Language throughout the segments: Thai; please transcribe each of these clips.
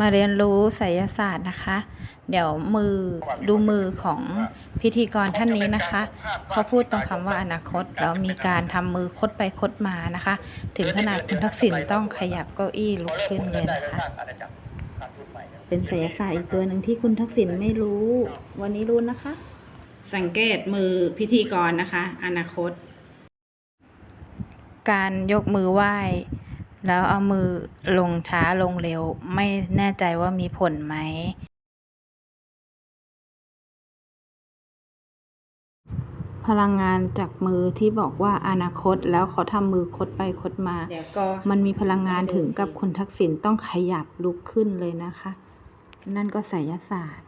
มาเรียนรู้ไสยศาสตร์นะคะ เดี๋ยวมือดูมือของพิธีกรท่านนี้นะคะ เขาพูดตรงคำว่าอนาคต แล้วมีการทำมือคดไปคดมานะคะ ถึงขนาดคุณทักษิณต้องขยับเก้าอี้ลุกขึ้นเลยนะคะ เป็นไสยศาสตร์อีกตัวหนึ่งที่คุณทักษิณไม่รู้ วันนี้รู้นะคะ สังเกตมือพิธีกรนะคะ อนาคต การยกมือไหว้ แล้วเอามือลงช้าลงเร็ว ไม่แน่ใจว่ามีผลไหม พลังงานจากมือที่บอกว่าอนาคตแล้วเขาทำมือคดไปคดมาเดี๋ยวก็มันมีพลังงานถึงกับคุณทักษิณต้องขยับลุกขึ้นเลยนะคะ นั่นก็ไสยศาสตร์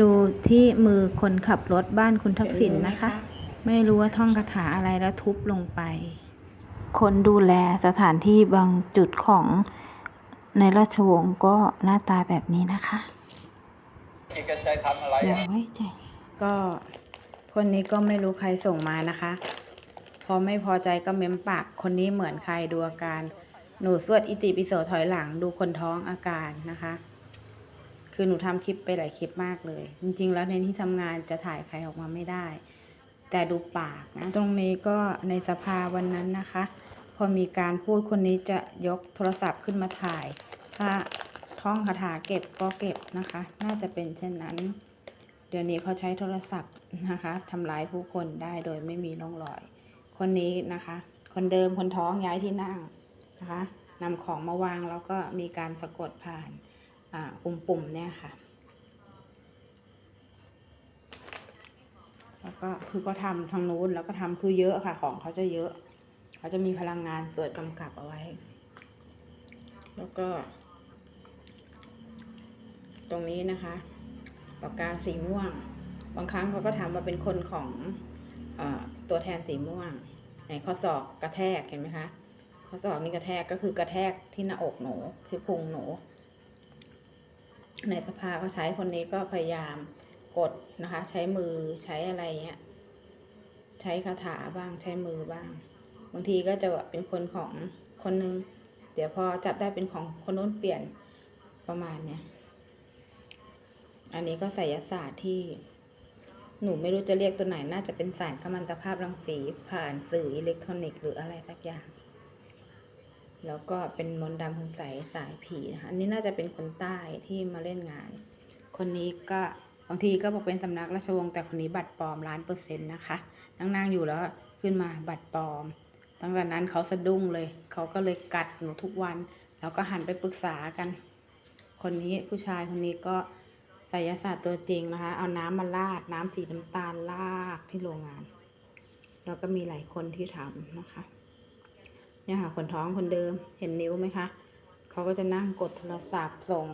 ดูที่มือคนขับรถบ้านคุณทักษิณนะคะ ไม่รู้ว่าท่องคาถาอะไรแล้วทุบลงไป คนดูแลสถานที่บางจุดของในราชวงศ์ก็หน้าตาแบบนี้นะคะจิตกับใจทำอะไรอย่าอะไว้ใจ ก็คนนี้ก็ไม่รู้ใครส่งมานะคะ พอไม่พอใจก็เม้มปากคนนี้เหมือนใครดูอาการ หนูสวดอิติปิโสถอยหลังดูคนท้องอาการนะคะ คือหนูทำคลิปไปหลายคลิปมากเลย จริง ๆ แล้วในที่ทำงานจะถ่ายใครออกมาไม่ได้ แต่ดูปากนะ ตรงนี้ก็ในสภาวันนั้นนะคะ พอมีการพูดคนนี้จะยกโทรศัพท์ขึ้นมาถ่าย ถ้าท่องคาถาเก็บก็เก็บนะคะ น่าจะเป็นเช่นนั้น เดี๋ยวนี้เขาใช้โทรศัพท์นะคะทำร้ายผู้คนได้โดยไม่มีร่องรอย คนนี้นะคะ คนเดิมคนท้องย้ายที่นั่งนะคะนำของมาวางแล้วก็มีการสะกดผ่านอ่าปุ่มปุ่มๆเนี่ยค่ะ แล้วก็คือก็ทำทางนู้นแล้วก็ทำคือเยอะค่ะ ของเขาจะเยอะ เขาจะมีพลังงานสวดกำกับเอาไว้ แล้วก็ ตรงนี้นะคะปากกาสีม่วง บางครั้งเขาก็ถามาเป็นคนของออตัวแทนสีม่วงไหนข้อศอกกระแทกเห็นไหมคะข้อศอกนี่กระแทกก็คือกระแทกที่หน้าอกหนูที่พุงหนูในสภาก็ใช้คนนี้ก็พยายาม กดนะคะ ใช้มือใช้อะไรเงี้ย ใช้คาถาบ้างใช้มือบ้าง บางทีก็จะแบบเป็นคนของคนนึง เดี๋ยวพอจับได้เป็นของคนนู้นเปลี่ยนประมาณเนี้ยอันนี้ก็ไสยศาสตร์ที่หนูไม่รู้จะเรียกตัวไหน น่าจะเป็นสารกัมมันตภาพรังสีผ่านสื่ออิเล็กทรอนิกส์หรืออะไรสักอย่าง แล้วก็เป็นมนต์ดำคุณใสสายผีนะคะ อันนี้น่าจะเป็นคนใต้ที่มาเล่นงาน คนนี้ก็ บางทีก็บอกเป็นสำนักราชวงศ์แต่คนนี้บัตรปลอมล้านเปอร์เซ็นต์นะคะ นั่งๆอยู่แล้วขึ้นมาบัตรปลอมตั้งแต่นั้นเขาสะดุ้งเลย เขาก็เลยกัดหนูทุกวัน แล้วก็หันไปปรึกษากัน คนนี้ผู้ชายคนนี้ก็ไสยศาสตร์ตัวจริงนะคะ เอาน้ำมาราดน้ำสีน้ำตาลลากที่โรงงาน แล้วก็มีหลายคนที่ทำนะคะ เนี่ยค่ะคนท้องคนเดิมเห็นนิ้วไหมคะ เขาก็จะนั่งกดโทรศัพท์ส่ง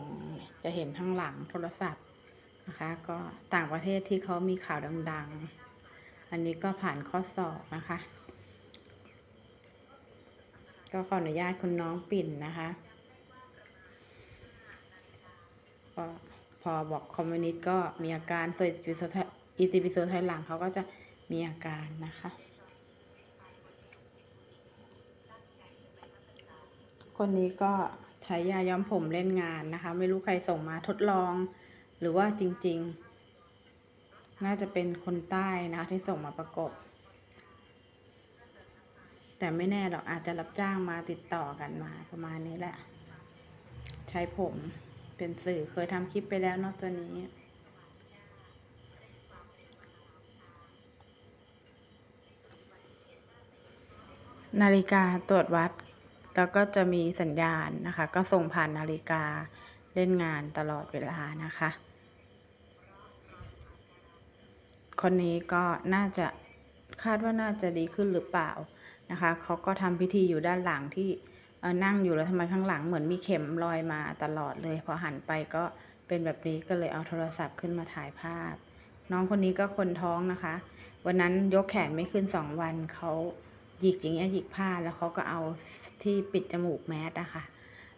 จะเห็นข้างหลังโทรศัพท์ นะคะ ก็ต่างประเทศที่เขามีข่าวดัง ๆ อันนี้ก็ผ่านข้อสอบนะคะ ก็ขออนุญาตคุณน้องปิ่นนะคะก็พอบอกคอมมิวนิสต์ก็มีอาการเสร็จอิติปิโสถอยหลังเขาก็จะมีอาการนะคะ คนนี้ก็ใช้ยาย้อมผมเล่นงานนะคะ ไม่รู้ใครส่งมาทดลอง หรือว่าจริง ๆ น่าจะเป็นคนใต้นะที่ส่งมาประกบ แต่ไม่แน่หรอกอาจจะรับจ้างมาติดต่อกันมาประมาณนี้แหละ ใช้ผมเป็นสื่อเคยทำคลิปไปแล้วนอกตัวนี้นาฬิกาตรวจวัด แล้วก็จะมีสัญญาณนะคะ ก็ส่งผ่านนาฬิกาเล่นงานตลอดเวลานะคะ คนนี้ก็น่าจะคาดว่าน่าจะดีขึ้นหรือเปล่านะคะเขาก็ทำพิธีอยู่ด้านหลังที่นั่งอยู่แล้วทำไมข้างหลังเหมือนมีเข็มลอยมาตลอดเลย พอหันไปก็เป็นแบบนี้ก็เลยเอาโทรศัพท์ขึ้นมาถ่ายภาพ น้องคนนี้ก็คนท้องนะคะ วันนั้นยกแขนไม่ขึ้นสองวันเขาหยิกอย่างเงี้ยหยิกผ้าแล้วเขาก็เอาที่ปิดจมูกแมสนะคะ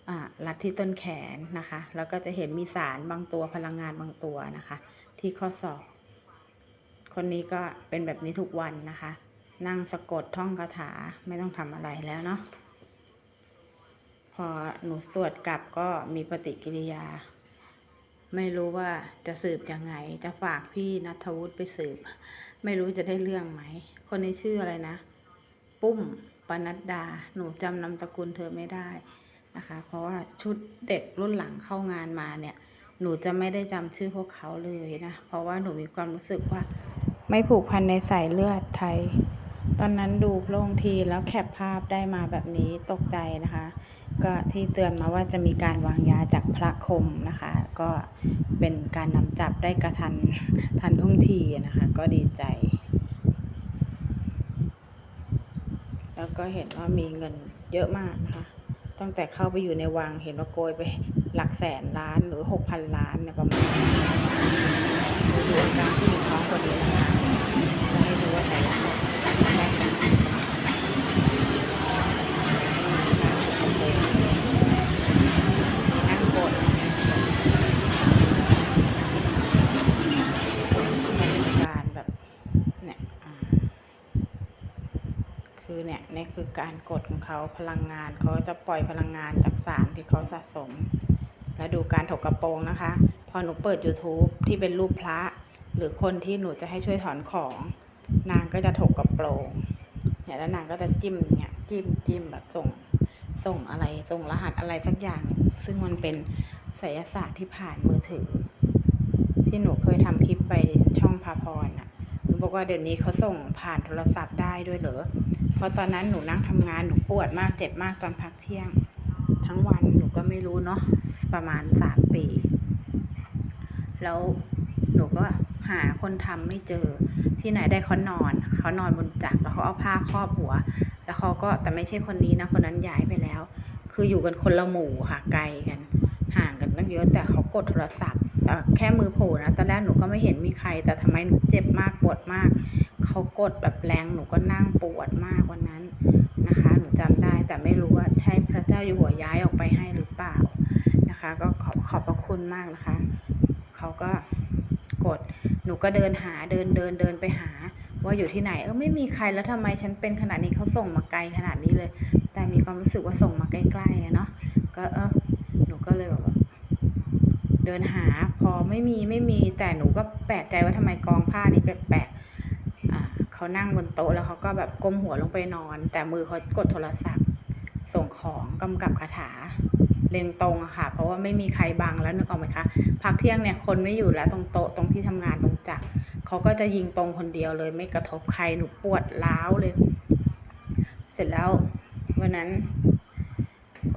อ่ารัดที่ต้นแขนนะคะ แล้วก็จะเห็นมีสารบางตัวพลังงานบางตัวนะคะ ที่ข้อศอก คนนี้ก็เป็นแบบนี้ทุกวันนะคะ นั่งสะกดท่องคาถาไม่ต้องทำอะไรแล้วเนาะพอหนูสวดกลับก็มีปฏิกิริยา ไม่รู้ว่าจะสืบยังไง จะฝากพี่นัทวุฒิไปสืบ ไม่รู้จะได้เรื่องไหม คนนี้ชื่ออะไรนะ ปุ้มปนัดดา หนูจำนามสกุลเธอไม่ได้นะคะ เพราะว่าชุดเด็กรุ่นหลังเข้างานมาเนี่ย หนูจะไม่ได้จำชื่อพวกเขาเลยนะ เพราะว่าหนูมีความรู้สึกว่า ไม่ผูกพันในสายเลือดไทย ตอนนั้นดูโลงทีแล้วแคปภาพได้มาแบบนี้ตกใจนะคะ ก็ที่เตือนมาว่าจะมีการวางยาจากพระคมนะคะ ก็เป็นการนำจับได้กระทันทันท่วงทีนะคะ ก็ดีใจ แล้วก็เห็นว่ามีเงินเยอะมากนะคะตั้งแต่เข้าไปอยู่ในวังเห็นว่าโกยไป หลักแสนล้านหรือหกพันล้านเนี่ยประมาณดูการที่มีท้องคนนี้นะคะจะให้ดูว่าแต่ละคนได้ขนาดไหนนั่งบนบรรยากาศแบบนี่คือเนี่ยนี่คือการกดของเขาพลังงานเขาจะปล่อยพลังงานจากสารที่เขาสะสม แล้วดูการถกกระโปรงนะคะ พอหนูเปิด YouTube ที่เป็นรูปพระ หรือคนที่หนูจะให้ช่วยถอนของ นางก็จะถกกระโปรงเนี่ยแล้วนางก็จะจิ้มเนี่ยจิ้มจิ้มแบบส่งส่งอะไรส่งรหัสอะไรสักอย่าง ซึ่งมันเป็นไสยศาสตร์ที่ผ่านมือถือ ที่หนูเคยทำคลิปไปช่องพาพรน่ะหนูบอกว่าเดี๋ยวนี้เขาส่งผ่านโทรศัพท์ได้ด้วยเหรอเพราะตอนนั้นหนูนั่งทำงานหนูปวดมากเจ็บมากตอนพักเที่ยง ทั้งวันหนูก็ไม่รู้เนาะ ประมาณสามปี แล้วหนูก็หาคนทำไม่เจอ ที่ไหนได้เขานอน เขานอนบนจักรแล้วเขาเอาผ้าครอบหัว แล้วเขาก็แต่ไม่ใช่คนนี้นะ คนนั้นย้ายไปแล้ว คืออยู่กันคนละหมู่ค่ะไกลกัน ห่างกันตั้งเยอะแต่เขากดโทรศัพท์แต่แค่มือโผล่นะตอนแรกหนูก็ไม่เห็นมีใคร แต่ทำไมหนูเจ็บมากปวดมาก เขากดแบบแรงหนูก็นั่งปวดมากวันนั้นนะคะ หนูจำได้แต่ไม่รู้ว่าใช่พระเจ้าอยู่หัวย้ายออกไปให้หรือเปล่า นะคะ ก็ขอบขอบพระคุณมากนะคะ เขาก็กด หนูก็เดินหาเดินเดินเดินไปหา ว่าอยู่ที่ไหน เออไม่มีใครแล้วทำไมฉันเป็นขนาดนี้เขาส่งมาไกลขนาดนี้เลย แต่มีความรู้สึกว่าส่งมาใกล้ๆอะเนาะ ก็เออหนูก็เลยแบบว่าเดินหาพอไม่มีไม่มี แต่หนูก็แปลกใจว่าทำไมกองผ้านี้แปลกๆเขานั่งบนโต๊ะแล้วเขาก็แบบก้มหัวลงไปนอน แต่มือเขากดโทรศัพท์ ส่งของกำกับคาถา เลนตรงอะค่ะ เพราะว่าไม่มีใครบังแล้วนึกออกไหมคะพักเที่ยงเนี่ยคนไม่อยู่แล้วตรงโต๊ะตรงที่ทำงานตรงจักรเขาก็จะยิงตรงคนเดียวเลย ไม่กระทบใครหนูปวดร้าวเลย เสร็จแล้ววันนั้น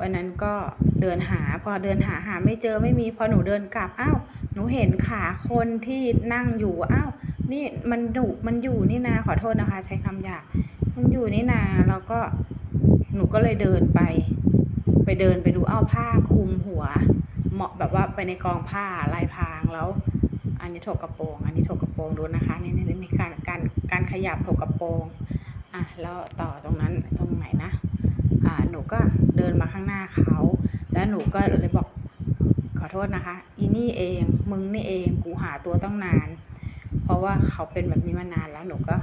วันนั้นก็เดินหา พอเดินหาหาไม่เจอไม่มีพอหนูเดินกลับอ้าวหนูเห็นขาคนที่นั่งอยู่อ้าวนี่มันดุมันอยู่นี่นาขอโทษนะคะ ใช้คำหยาบมันอยู่นี่นาแล้วก็หนูก็เลยเดินไป เดินไปดูอ้าวผ้าคลุมหัว เหมาะแบบว่าไปในกองผ้าลายพรางแล้ว อันนี้ถกกระโปรง อันนี้ถกกระโปรงดูนะคะนี่นี่นี่การการการขยับถกกระโปรงอะแล้วต่อตรงนั้นตรงไหนนะอ่าหนูก็เดินมาข้างหน้าเขา แล้วหนูก็เลยบอกขอโทษนะคะ อีนี่เองมึงนี่เองกูหาตัวตั้งนาน เพราะว่าเขาเป็นแบบนี้มานานแล้วหนูก็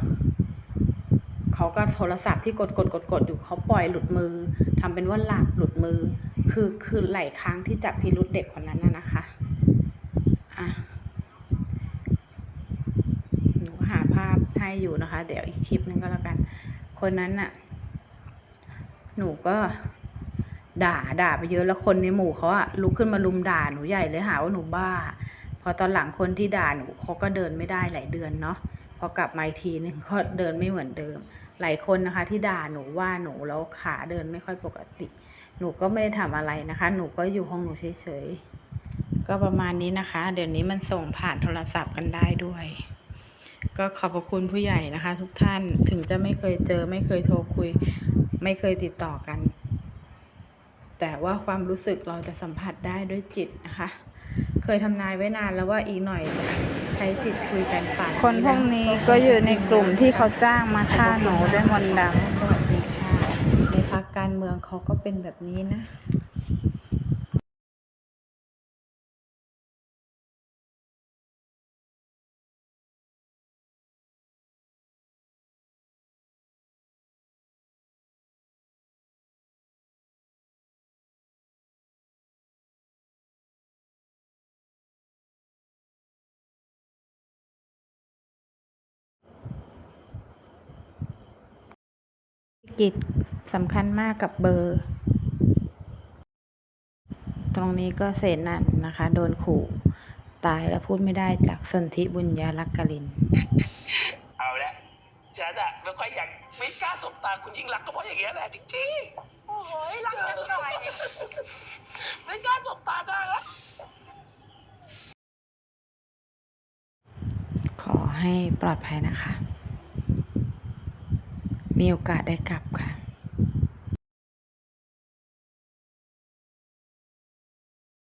เขาก็โทรศัพท์ที่กดกดกดกดอยู่เขาปล่อยหลุดมือทำเป็นว่าหลับหลุดมือ คือคือหลายครั้งที่จับพิรุษเด็กคนนั้นน่ะนะคะอะหนูหาภาพให้อยู่นะคะ เดี๋ยวอีกคลิปนึงก็แล้วกัน คนนั้นน่ะ หนูก็ด่าด่าไปเยอะแล้วคนในหมู่เขาอะลุกขึ้นมาลุมด่าหนูใหญ่เลยหาว่าหนูบ้า พอตอนหลังคนที่ด่าหนูเขาก็เดินไม่ได้หลายเดือนเนาะ พอกลับมาอีกทีหนึ่งก็เดินไม่เหมือนเดิม หลายคนนะคะ ที่ด่าหนูว่าหนูแล้วขาเดินไม่ค่อยปกติ หนูก็ไม่ได้ทำอะไรนะคะ หนูก็อยู่ห้องหนูเฉยๆก็ประมาณนี้นะคะ เดี๋ยวนี้มันส่งผ่านโทรศัพท์กันได้ด้วย ก็ขอบพระคุณผู้ใหญ่นะคะ ทุกท่านถึงจะไม่เคยเจอ ไม่เคยโทรคุย ไม่เคยติดต่อกัน แต่ว่าความรู้สึกเราจะสัมผัสได้ด้วยจิตนะคะ ยทำนายไว้นานแล้วว่าอีกหน่อยจะใช้จิตคุยกันป่านคนพวกนี้ก็อยู่ในกลุ่มที่เขาจ้างมาฆ่าหนูด้วยมนต์ดำสวัสดีค่ะในพักการเมืองเขาก็เป็นแบบนี้นะ กิจสำคัญมากกับเบอร์ ตรงนี้ก็เสนันนะคะ โดนขู่ตายแล้วพูดไม่ได้จากสนธิบุญญาลักกลิน เอาละฉันอะไม่ค่อยอยากไม่กล้าสบตาคุณยิ่งรักษณ์ก็เพราะอย่างเงี้ยแหละจริงๆ โอ้โหรักกันหน่อยไม่กล้าสบตาได้ละขอให้ปลอดภัยนะคะ มีโอกาสได้กลับค่ะ